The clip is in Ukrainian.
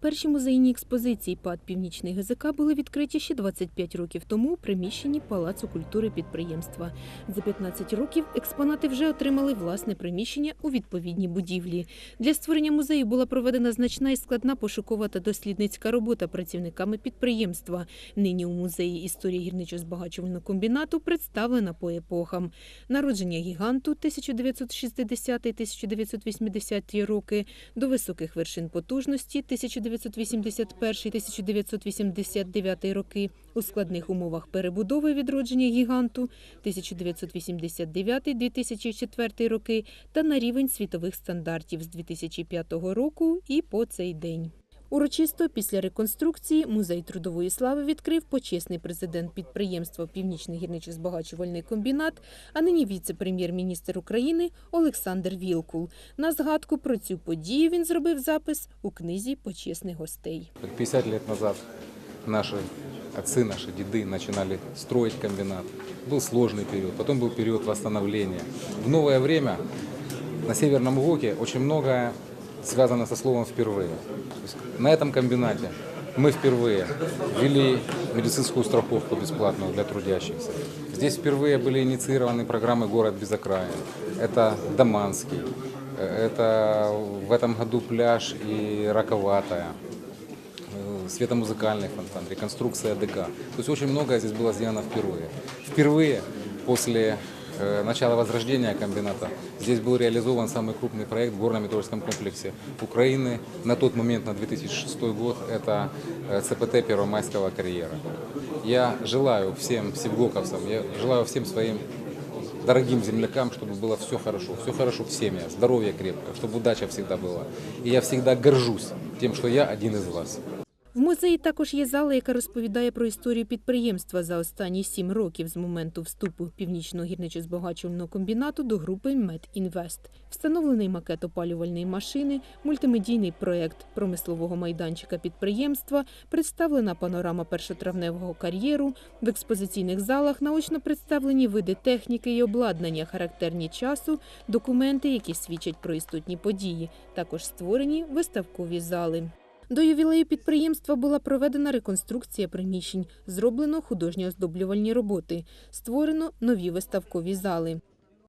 Перші музейні експозиції ПАД Північний ГЗК були відкриті ще 25 років тому у приміщенні Палацу культури підприємства. За 15 років експонати вже отримали власне приміщення у відповідній будівлі. Для створення музею була проведена значна і складна пошукова та дослідницька робота працівниками підприємства. Нині у музеї історії гірничо-збагачувального комбінату представлена по епохам. Народження гіганту 1960-1980 роки до високих вершин потужності 1981-1989 роки у складних умовах перебудови відродження гіганту 1989-2004 роки та на рівень світових стандартів з 2005 року і по цей день. Урочисто після реконструкції музей трудової слави відкрив почесний президент підприємства Північний гірничо-збагачувальний комбінат, а нині віце-прем'єр-міністр України Олександр Вілкул. На згадку про цю подію він зробив запис у книзі почесних гостей. 50 лет назад наши отцы, наши деды начинали строить комбинат. Был сложный период, потом был период восстановления. В новое время на Северном Воке очень многое связано со словом «впервые». На этом комбинате мы впервые ввели медицинскую страховку бесплатную для трудящихся. Здесь впервые были инициированы программы «Город без окраин». Это Даманский, э, это в этом году пляж и Раковатая, э, светомузыкальный фонтан, реконструкция ДК. То есть очень многое здесь было сделано впервые. Впервые после начала возрождения комбината здесь был реализован самый крупный проект в горно-металлургическом комплексе Украины. На тот момент, на 2006 год, это э, ЦПТ Первомайского карьера. Я желаю всем севгоковцам, я желаю всем своим дорогим землякам, чтобы было все хорошо, все хорошо в семьях, здоровье крепкое, чтобы удача всегда была. И я всегда горжусь тем, что я один из вас. В музеї також є зала, яка розповідає про історію підприємства за останні сім років з моменту вступу північного гірничо-збагачувального комбінату до групи «Медінвест». Встановлений макет опалювальної машини, мультимедійний проєкт промислового майданчика підприємства, представлена панорама першотравневого кар'єру. В експозиційних залах наочно представлені види техніки і обладнання, характерні часу, документи, які свідчать про істотні події. Також створені виставкові зали. До ювілею підприємства була проведена реконструкція приміщень, зроблено художньо оздоблювальні роботи, створено нові виставкові зали.